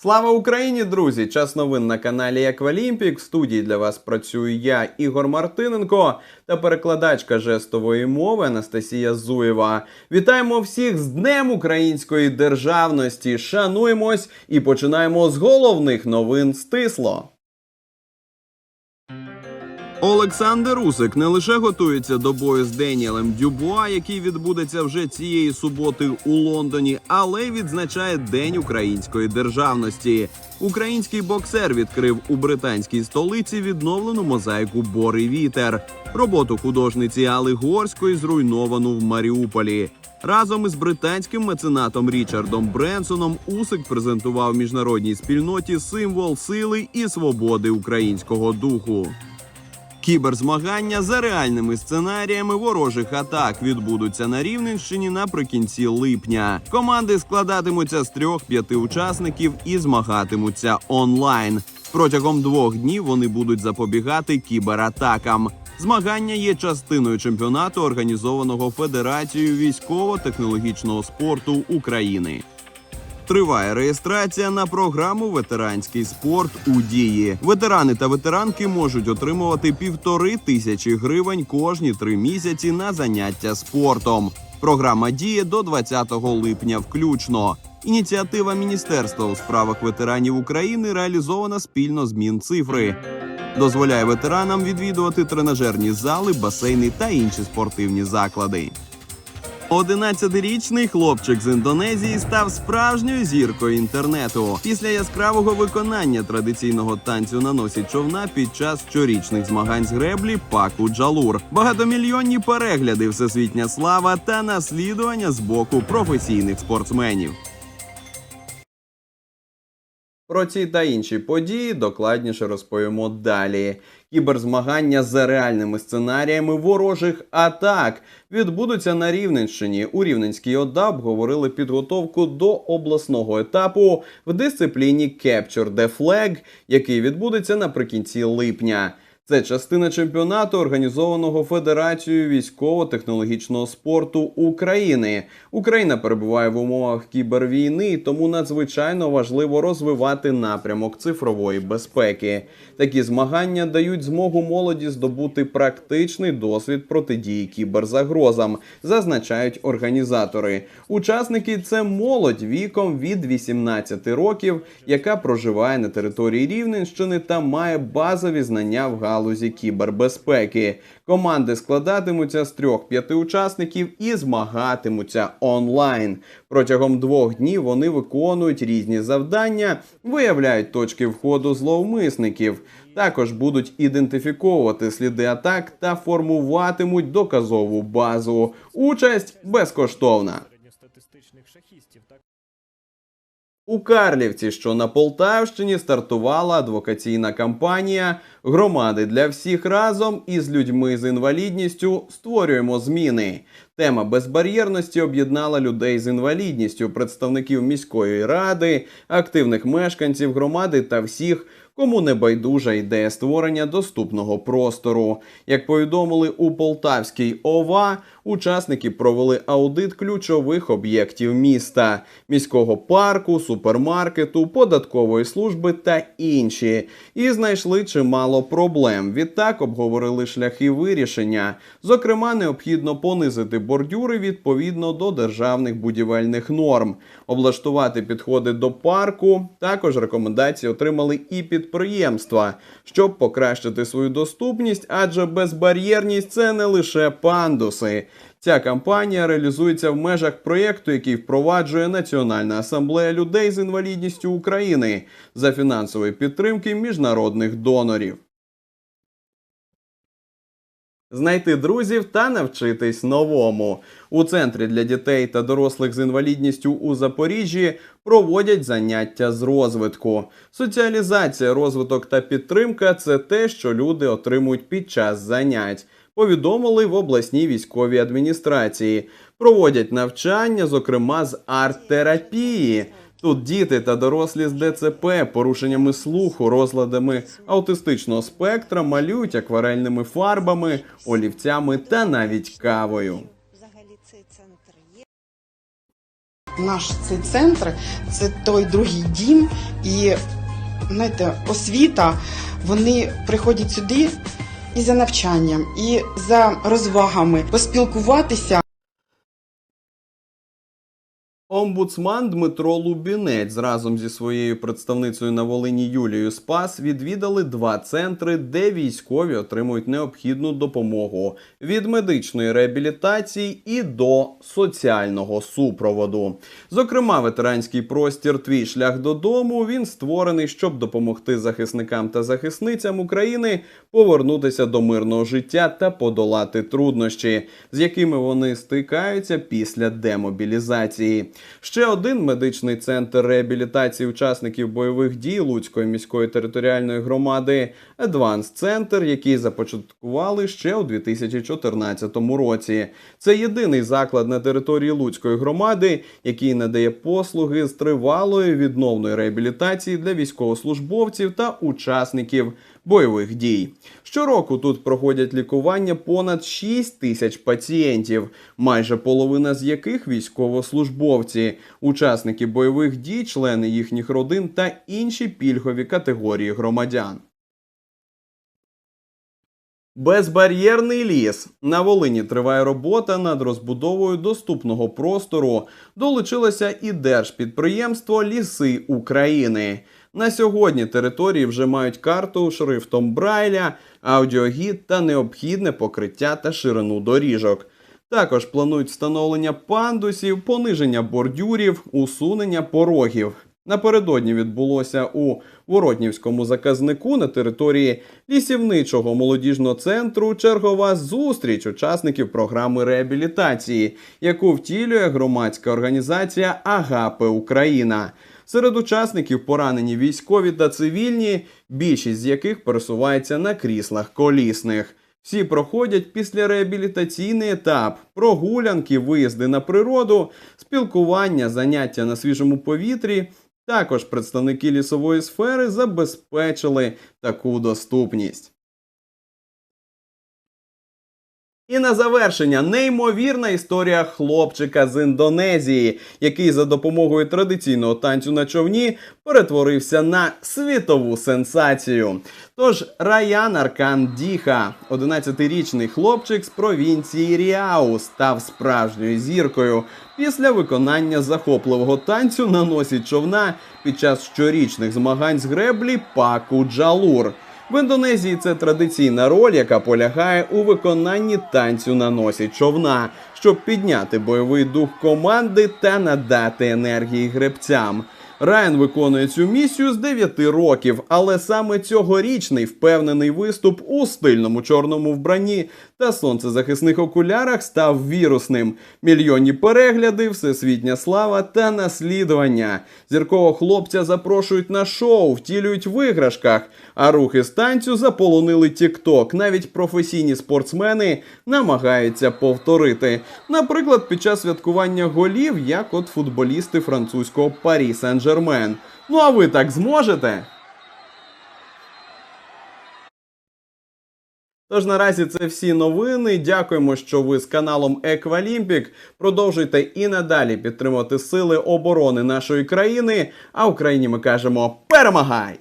Слава Україні, друзі! Час новин на каналі Еквалімпік. В студії для вас працюю я, Ігор Мартиненко, та перекладачка жестової мови Анастасія Зуєва. Вітаємо всіх з Днем Української державності. Шануємось і починаємо з головних новин стисло. Олександр Усик не лише готується до бою з Деніелем Дюбуа, який відбудеться вже цієї суботи у Лондоні, але й відзначає День української державності. Український боксер відкрив у британській столиці відновлену мозаїку Бори Вітер. Роботу художниці Али Горської зруйновану в Маріуполі. Разом із британським меценатом Річардом Бренсоном Усик презентував міжнародній спільноті символ сили і свободи українського духу. Кіберзмагання за реальними сценаріями ворожих атак відбудуться на Рівненщині наприкінці липня. Команди складатимуться з трьох-п'яти учасників і змагатимуться онлайн. Протягом двох днів вони будуть запобігати кібератакам. Змагання є частиною чемпіонату, організованого Федерацією військово-технологічного спорту України. Триває реєстрація на програму Ветеранський спорт у дії. Ветерани та ветеранки можуть отримувати півтори тисячі гривень кожні три місяці на заняття спортом. Програма діє до 20 липня включно. Ініціатива Міністерства у справах ветеранів України реалізована спільно з Мінцифри. Дозволяє ветеранам відвідувати тренажерні зали, басейни та інші спортивні заклади. 11-річний хлопчик з Індонезії став справжньою зіркою інтернету після яскравого виконання традиційного танцю на носі човна під час щорічних змагань з греблі Паку Джалур. Багатомільйонні перегляди, всесвітня слава та наслідування з боку професійних спортсменів. Про ці та інші події докладніше розповімо далі. Кіберзмагання за реальними сценаріями ворожих атак відбудуться на Рівненщині. У Рівненській ОДА обговорили підготовку до обласного етапу в дисципліні Capture the Flag, який відбудеться наприкінці липня. Це частина чемпіонату, організованого Федерацією військово-технологічного спорту України. Україна перебуває в умовах кібервійни, тому надзвичайно важливо розвивати напрямок цифрової безпеки. Такі змагання дають змогу молоді здобути практичний досвід протидії кіберзагрозам, зазначають організатори. Учасники це молодь віком від 18 років, яка проживає на території Рівненщини та має базові знання в галузі кібербезпеки. Команди складатимуться з трьох-п'яти учасників і змагатимуться онлайн. Протягом двох днів вони виконують різні завдання, виявляють точки входу зловмисників. Також будуть ідентифіковувати сліди атак та формуватимуть доказову базу. Участь безкоштовна. У Карлівці, що на Полтавщині, стартувала адвокаційна кампанія Громади для всіх разом із людьми з інвалідністю створюємо зміни. Тема безбар'єрності об'єднала людей з інвалідністю, представників міської ради, активних мешканців громади та всіх. Кому не байдужа ідея створення доступного простору. Як повідомили у Полтавській ОВА, учасники провели аудит ключових об'єктів міста: міського парку, супермаркету, податкової служби та інші, і знайшли чимало проблем. Відтак обговорили шляхи вирішення. Зокрема, необхідно понизити бордюри відповідно до державних будівельних норм, облаштувати підходи до парку. Також рекомендації отримали і підприємства, щоб покращити свою доступність, адже безбар'єрність це не лише пандуси. Ця кампанія реалізується в межах проєкту, який впроваджує Національна асамблея людей з інвалідністю України за фінансової підтримки міжнародних донорів. Знайти друзів та навчитись новому у центрі для дітей та дорослих з інвалідністю у Запоріжжі проводять заняття з розвитку. Соціалізація, розвиток та підтримка це те, що люди отримують під час занять. Повідомили в обласній військовій адміністрації. Проводять навчання, зокрема з арт-терапії. Тут діти та дорослі з ДЦП, порушеннями слуху, розладами аутистичного спектра малюють акварельними фарбами, олівцями та навіть кавою. Наш цей центр це той другий дім, і знаєте, освіта. Вони приходять сюди і за навчанням, і за розвагами, поспілкуватися. Омбудсман Дмитро Лубінець разом зі своєю представницею на Волині Юлією Спас відвідали два центри, де військові отримують необхідну допомогу від медичної реабілітації і до соціального супроводу. Зокрема, ветеранський простір Твій шлях додому він створений, щоб допомогти захисникам та захисницям України повернутися до мирного життя та подолати труднощі, з якими вони стикаються після демобілізації. Ще один медичний центр реабілітації учасників бойових дій Луцької міської територіальної громади Адванс Центр, який започаткували ще у 2014 році. Це єдиний заклад на території Луцької громади, який надає послуги з тривалої відновної реабілітації для військовослужбовців та учасників бойових дій. Щороку тут проходять лікування понад 6 тисяч пацієнтів, майже половина з яких військовослужбовці, учасники бойових дій, члени їхніх родин та інші пільгові категорії громадян. Безбар'єрний ліс на Волині триває робота над розбудовою доступного простору. Долучилося і держпідприємство Ліси України. На сьогодні території вже мають карту шрифтом Брайля, аудіогід та необхідне покриття та ширину доріжок. Також планують встановлення пандусів, пониження бордюрів, усунення порогів. Напередодні відбулося у Воротнівському заказнику на території лісівничого молодіжного центру чергова зустріч учасників програми реабілітації, яку втілює громадська організація Агапи Україна. Серед учасників поранені військові та цивільні, більшість з яких пересувається на кріслах колісних. Всі проходять післяреабілітаційний етап: прогулянки, виїзди на природу, спілкування, заняття на свіжому повітрі. Також представники лісової сфери забезпечили таку доступність. І на завершення неймовірна історія хлопчика з Індонезії, який за допомогою традиційного танцю на човні перетворився на світову сенсацію. Тож Раян Аркан Діха, 11-річний хлопчик з провінції Ріау, став справжньою зіркою після виконання захопливого танцю на носі човна під час щорічних змагань з греблі Паку Джалур. В Індонезії це традиційна роль, яка полягає у виконанні танцю на носі човна, щоб підняти бойовий дух команди та надати енергії гребцям. Райан виконує цю місію з 9 років, але саме цьогорічний впевнений виступ у стильному чорному вбранні та сонцезахисних окулярах став вірусним. Мільйонні перегляди, всесвітня слава та наслідування. Зіркового хлопця запрошують на шоу, втілюють в іграшках, а рухи з танцю заполонили TikTok. Навіть професійні спортсмени намагаються повторити. Наприклад, під час святкування голів, як от футболісти французького Парі Сен-Жермен. Ну а ви так зможете? Тож наразі це всі новини. Дякуємо, що ви з каналом Еквалімпік. Продовжуйте і надалі підтримувати сили оборони нашої країни. А Україні ми кажемо перемагай!